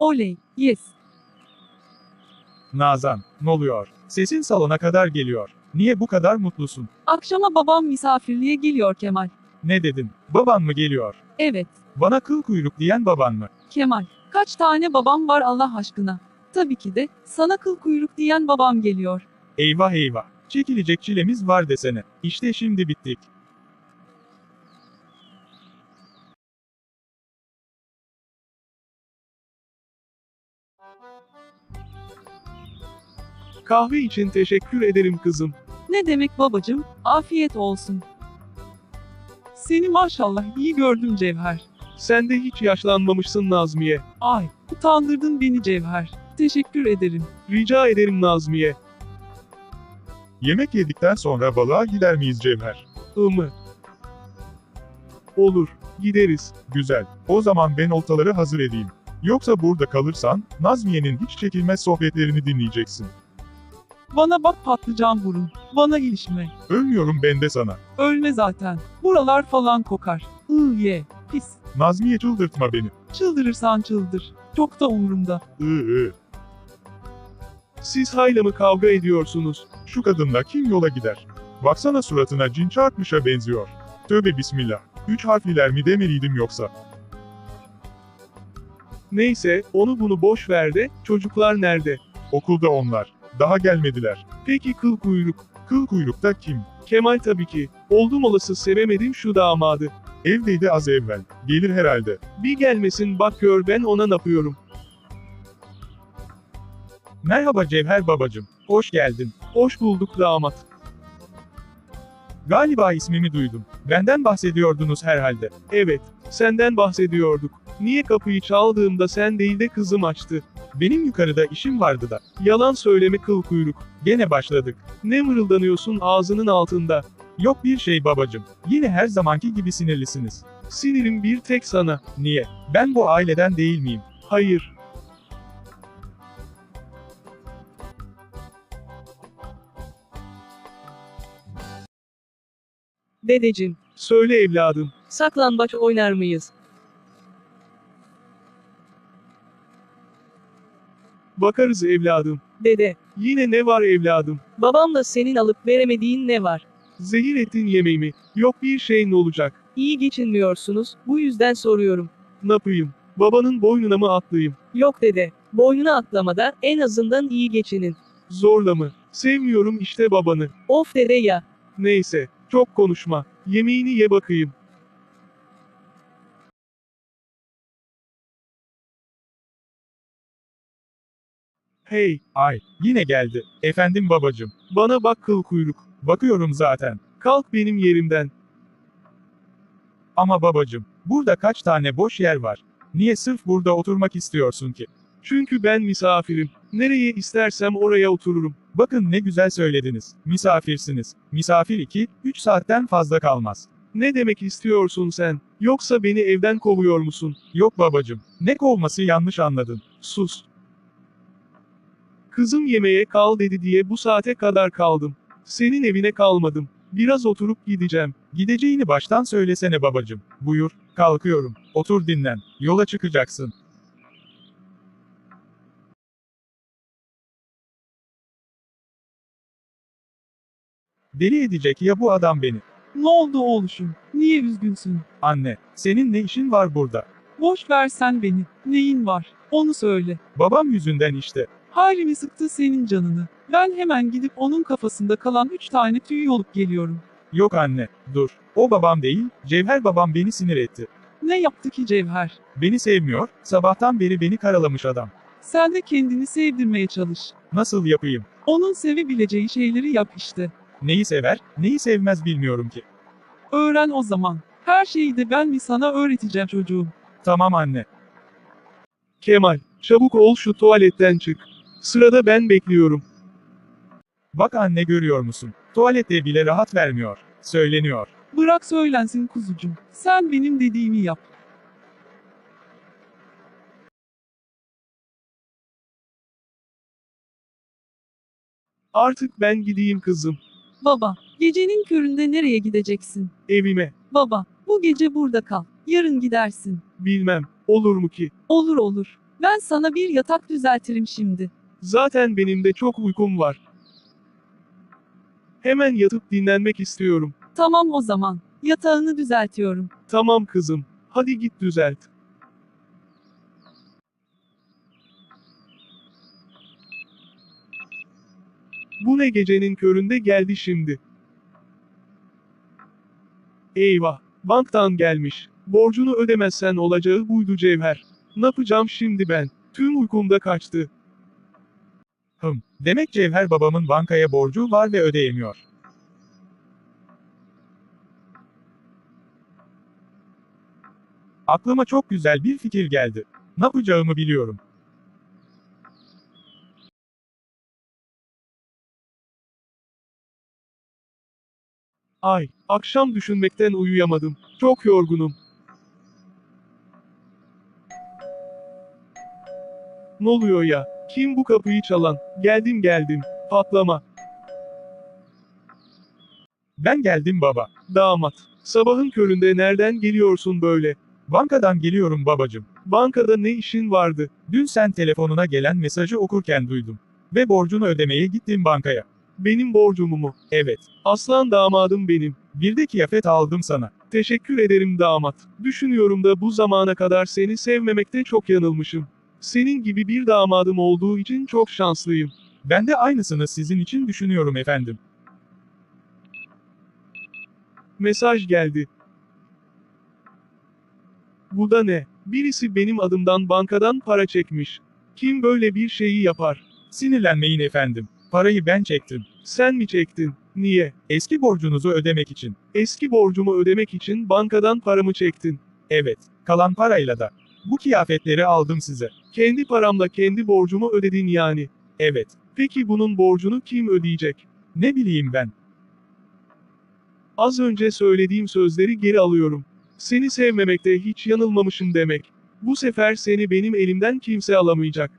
Oley, yes. Nazan, ne oluyor? Sesin salona kadar geliyor. Niye bu kadar mutlusun? Akşama babam misafirliğe geliyor Kemal. Ne dedin? Baban mı geliyor? Evet, Bana kıl kuyruk diyen baban mı? Kemal. Kaç tane babam var Allah aşkına? Tabii ki de, sana kıl kuyruk diyen babam geliyor. Eyvah eyvah. Çekilecek çilemiz var desene. İşte şimdi bittik. Kahve için teşekkür ederim kızım. Ne demek babacım, afiyet olsun. Seni maşallah iyi gördüm Cevher. Sen de hiç yaşlanmamışsın Nazmiye. Ay, utandırdın beni Cevher. Teşekkür ederim. Rica ederim Nazmiye. Yemek yedikten sonra balığa gider miyiz Cevher? Imı. Olur, gideriz. Güzel. O zaman ben oltaları hazır edeyim. Yoksa burada kalırsan, Nazmiye'nin hiç çekilmez sohbetlerini dinleyeceksin. Bana bak patlıcan burun. Bana ilişme. Ölmüyorum ben de sana. Ölme zaten. Buralar falan kokar. Iı ye. Pis. Nazmiye çıldırtma beni. Çıldırırsan çıldır. Çok da umurumda. Iı ı. Siz hayla mı kavga ediyorsunuz? Şu kadınla kim yola gider? Baksana suratına cin çarpmışa benziyor. Tövbe bismillah. Üç harfliler mi demeliydim yoksa? Neyse, onu bunu boş ver de, çocuklar nerede? Okulda onlar. Daha gelmediler. Peki kıl kuyruk. Kıl kuyrukta kim? Kemal tabii ki. Oldum olası sevemedim şu damadı. Evdeydi az evvel. Gelir herhalde. Bir gelmesin bak gör ben ona ne yapıyorum. Merhaba Cevher babacım. Hoş geldin. Hoş bulduk damat. Galiba ismimi duydum. Benden bahsediyordunuz herhalde. Evet, senden bahsediyorduk. Niye kapıyı çaldığımda sen değil de kızım açtı? Benim yukarıda işim vardı da. Yalan söyleme kıl kuyruk. Gene başladık. Ne mırıldanıyorsun ağzının altında? Yok bir şey babacım. Yine her zamanki gibi sinirlisiniz. Sinirim bir tek sana. Niye? Ben bu aileden değil miyim? Hayır. Dedeciğim, Söyle evladım. saklambaç oynar mıyız? Bakarız evladım. Dede, Yine ne var evladım? babamla senin alıp veremediğin ne var? Zehir ettin yemeğimi. Yok bir şey ne olacak? İyi geçinmiyorsunuz, bu yüzden soruyorum. Ne yapayım? Babanın boynuna mı atlayayım? Yok dede, boynuna atlamada en azından iyi geçinin. Zorla mı? Sevmiyorum işte babanı. Of dede ya, Neyse, çok konuşma. Yemeğini ye bakayım. Hey, Ay, yine geldi. Efendim babacım. bana bak kıl kuyruk. Bakıyorum zaten. Kalk benim yerimden. Ama babacım, burada kaç tane boş yer var? Niye sırf burada oturmak istiyorsun ki? Çünkü ben misafirim. Nereye istersem oraya otururum. Bakın ne güzel söylediniz. Misafirsiniz. Misafir 2, 3 saatten fazla kalmaz. Ne demek istiyorsun sen? Yoksa beni evden kovuyor musun? Yok babacım. Ne kovması yanlış anladın. Sus. Kızım yemeğe kal dedi diye bu saate kadar kaldım. Senin evine kalmadım. Biraz oturup gideceğim. Gideceğini baştan söylesene babacım. Buyur, kalkıyorum. Otur dinlen. Yola çıkacaksın. Deli edecek ya bu adam beni. Ne oldu oğluşum? Niye üzgünsün? Anne, senin ne işin var burada? Boş ver sen beni. Neyin var? Onu söyle. Babam yüzünden işte. Halimi sıktı senin canını. Ben hemen gidip onun kafasında kalan üç tane tüy yolup geliyorum. Yok anne, dur. O babam değil, Cevher babam beni sinir etti. Ne yaptı ki Cevher? Beni sevmiyor, sabahtan beri beni karalamış adam. Sen de kendini sevdirmeye çalış. Nasıl yapayım? Onun sevebileceği şeyleri yap işte. Neyi sever, neyi sevmez bilmiyorum ki. Öğren o zaman. Her şeyi de ben mi sana öğreteceğim çocuğum. Tamam anne. Kemal, çabuk ol şu tuvaletten çık. Sırada ben bekliyorum. Bak anne görüyor musun? Tuvalette bile rahat vermiyor. Söyleniyor. Bırak söylensin kuzucum. Sen benim dediğimi yap. Artık ben gideyim kızım. Baba, gecenin köründe nereye gideceksin? Evime. Baba, bu gece burada kal. Yarın gidersin. Bilmem. Olur mu ki? Olur olur. Ben sana bir yatak düzeltirim şimdi. Zaten benim de çok uykum var. Hemen yatıp dinlenmek istiyorum. Tamam o zaman. Yatağını düzeltiyorum. Tamam kızım. Hadi git düzelt. Bu ne gecenin köründe geldi şimdi. Eyvah, banktan gelmiş. Borcunu ödemezsen olacağı buydu Cevher. Ne yapacağım şimdi ben? Tüm uykumda kaçtı. Hım, demek Cevher babamın bankaya borcu var ve ödeyemiyor. Aklıma çok güzel bir fikir geldi. Ne yapacağımı biliyorum. Ay, akşam düşünmekten uyuyamadım. Çok yorgunum. Ne oluyor ya? Kim bu kapıyı çalan? Geldim geldim. Patlama. Ben geldim baba. Damat. Sabahın köründe nereden geliyorsun böyle? Bankadan geliyorum babacım. Bankada ne işin vardı? Dün sen telefonuna gelen mesajı okurken duydum. Ve borcunu ödemeye gittim bankaya. Benim borcumu mu? Evet. Aslan damadım benim. Bir de kıyafet aldım sana. Teşekkür ederim damat. Düşünüyorum da bu zamana kadar seni sevmemekte çok yanılmışım. Senin gibi bir damadım olduğu için çok şanslıyım. Ben de aynısını sizin için düşünüyorum efendim. Mesaj geldi. Bu da ne? Birisi benim adımdan bankadan para çekmiş. Kim böyle bir şeyi yapar? Sinirlenmeyin efendim. Parayı ben çektim. Sen mi çektin? Niye? Eski borcunuzu ödemek için. Eski borcumu ödemek için bankadan paramı çektin. Evet. Kalan parayla da. Bu kıyafetleri aldım size. Kendi paramla kendi borcumu ödedin yani. Evet. Peki bunun borcunu kim ödeyecek? Ne bileyim ben. Az önce söylediğim sözleri geri alıyorum. Seni sevmemekte hiç yanılmamışım demek. Bu sefer seni benim elimden kimse alamayacak.